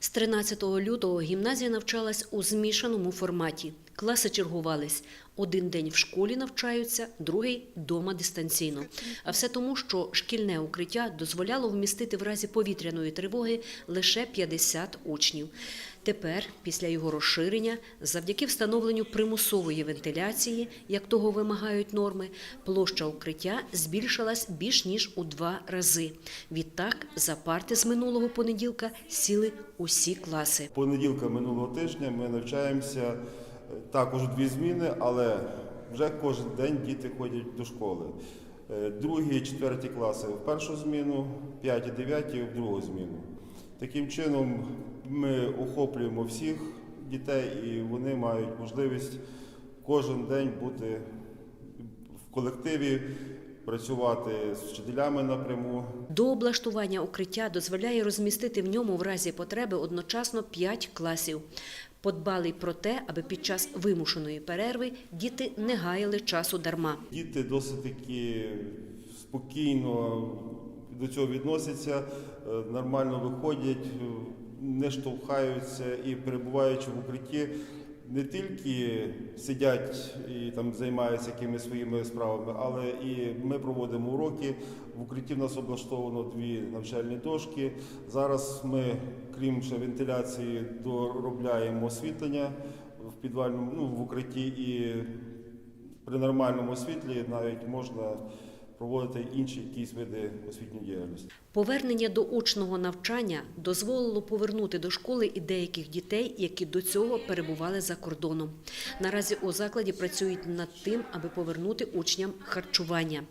З 13 лютого гімназія навчалась у змішаному форматі. Класи чергувались. Один день в школі навчаються, другий – дома дистанційно. А все тому, що шкільне укриття дозволяло вмістити в разі повітряної тривоги лише 50 учнів. Тепер, після його розширення, завдяки встановленню примусової вентиляції, як того вимагають норми, площа укриття збільшилась більш ніж у два рази. Відтак, за парти з минулого понеділка сіли усі класи. Понеділка минулого тижня ми навчаємося також дві зміни, але вже кожен день діти ходять до школи. Е, Другі і четверті класи в першу зміну, п'яті, дев'яті в другу зміну. Таким чином ми охоплюємо всіх дітей і вони мають можливість кожен день бути в колективі, працювати з вчителями напряму, До облаштування укриття дозволяє розмістити в ньому в разі потреби одночасно 5 класів. Подбали про те, аби під час вимушеної перерви діти не гаяли часу дарма. Діти досить таки спокійно до цього відносяться, е, нормально виходять, е, не штовхаються і перебуваючи в укритті, не тільки сидять і там займаються якимись своїми справами, але і ми проводимо уроки. В укритті в нас облаштовано дві навчальні дошки. Зараз ми, крім ще вентиляції, доробляємо освітлення в підвальному, ну, в укритті і при нормальному світлі навіть можна проводити інші якісь види освітньої діяльності. Повернення до очного навчання дозволило повернути до школи і деяких дітей, які до цього перебували за кордоном. Наразі у закладі працюють над тим, аби повернути учням харчування.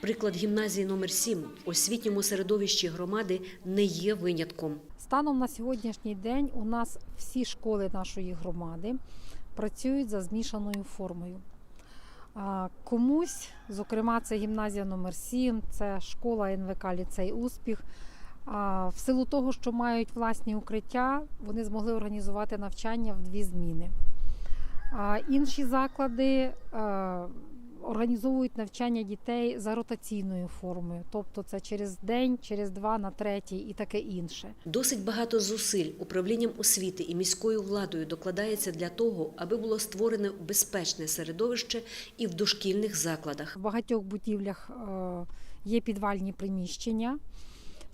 Приклад гімназії номер 7 у освітньому середовищі громади не є винятком. Станом на сьогоднішній день у нас всі школи нашої громади працюють за змішаною формою. Комусь, зокрема, це гімназія номер 7 це школа НВК Ліцей Успіх. В силу того, що мають власні укриття, вони змогли організувати навчання в дві зміни. Інші заклади е, організовують навчання дітей за ротаційною формою, тобто це через день, через два на третій і таке інше. Досить багато зусиль управлінням освіти і міською владою докладається для того, аби було створене безпечне середовище і в дошкільних закладах. В багатьох будівлях е, є підвальні приміщення.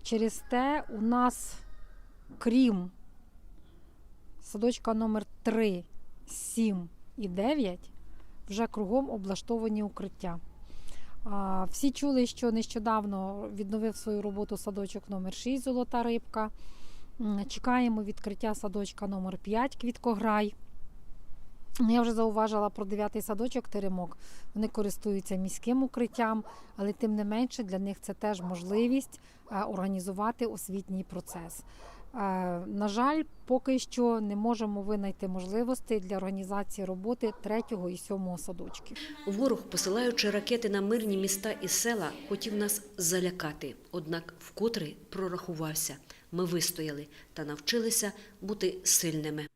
Через те у нас, крім садочка номер 3, 7 і 9, вже кругом облаштовані укриття. Всі чули, що нещодавно відновив свою роботу садочок номер 6 Золота рибка. Чекаємо відкриття садочка номер 5 Квіткограй. Ну, Я вже зауважила про дев'ятий садочок Теремок. Вони користуються міським укриттям, але тим не менше для них це теж можливість е, організувати освітній процес. На жаль, поки що не можемо винайти можливостей для організації роботи третього і сьомого садочків. Ворог, посилаючи ракети на мирні міста і села, хотів нас залякати. Однак вкотре прорахувався. Ми вистояли та навчилися бути сильними.